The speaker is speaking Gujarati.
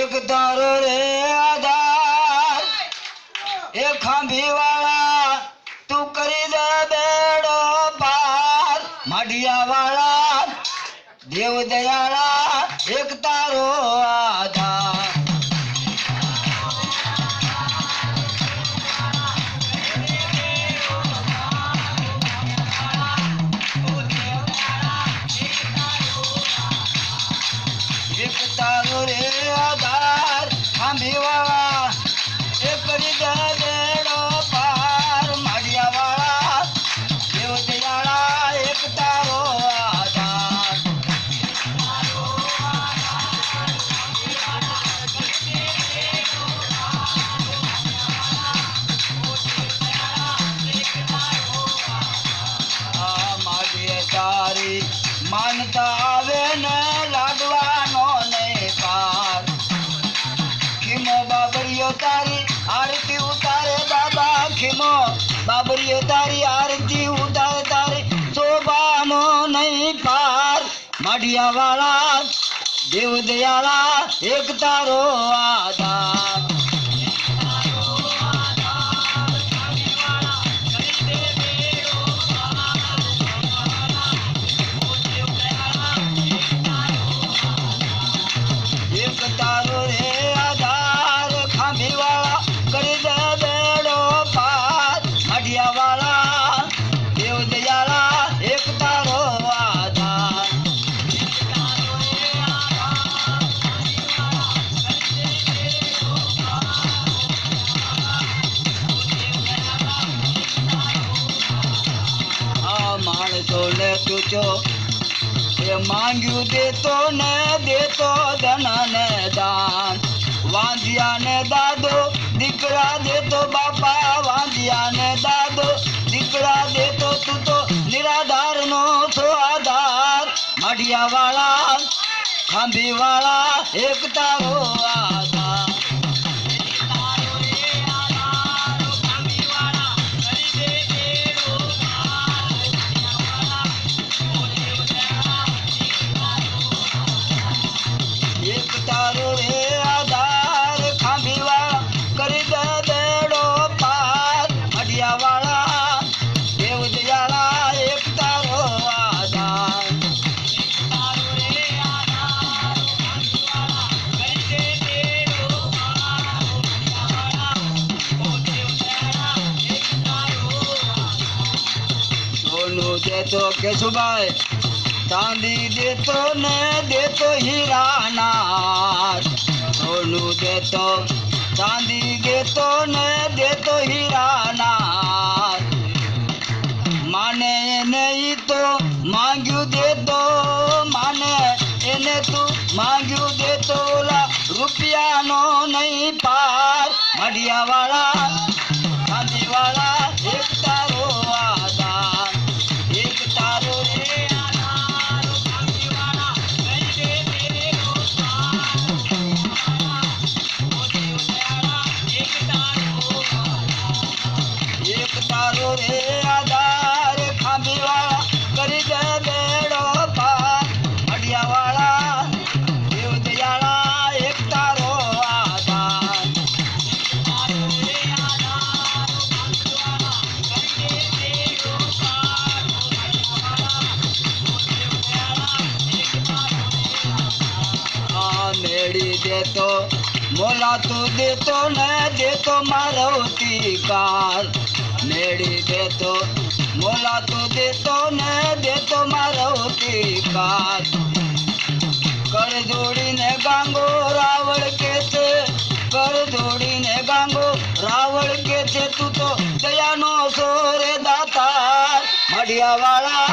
એક તારો રે આધાર. એ ખાંભી વાળા તું કરી દે બેડો પાર. માઢિયા વાળા દેવ દયાળા એક તારો આધાર એ માઢિયા વાળા દેવ દયાળા એક તારો આધાર. તુચો એ માંગ્યું દેતો ને દેતો ધન ને દાન. વાંધિયા ને દાદો, દીકરા દેતો બાપા. વાંધિયા ને દાદો, દીકરા દેતો તું તો નિરાધાર નો છો આધાર. મઢિયા વાળા ખાંભી વાળા એક તારો આધાર. દેતો કેશુભાઈ ચાંદી દેતો ને દેતો હીરાના સોનું દેતો, ચાંદી દેતો ને દેતો હીરાના માને એને તો માંગ્યું દેતો, માને એને તું માંગ્યું દેતો. રૂપિયાનો નહીં પાર મઢિયા મેળી તો મોલા તું દેતો ને દેતો મારો કાર મેળી દેતો, મોલા તું દેતો ને દેતો મારો કાર કર જોડીને ગાંગો રાવળ કે છે કર જોડીને ગાંગો રાવળ કે છે તું તો દયાનો સોરે દાતા મઢિયા વાળા